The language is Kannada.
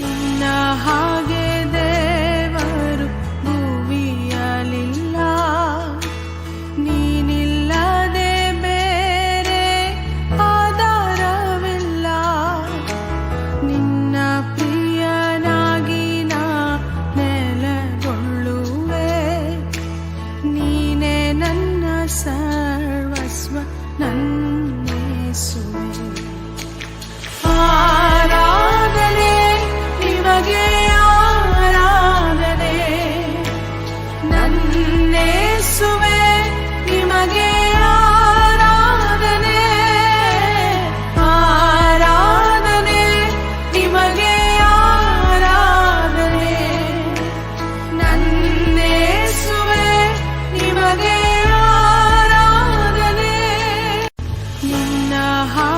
ನಿನ್ನ ಹಾಗೆ ದೇವರು ನೀನಿಲ್ಲದೆ ಬೇರೆ ಆಧಾರವಿಲ್ಲ. ನಿನ್ನ ಪ್ರಿಯನಾಗಿ ನಾ ನೀನೇ ನನ್ನ ಸರ್ವಸ್ವ ನನ್ನ heart.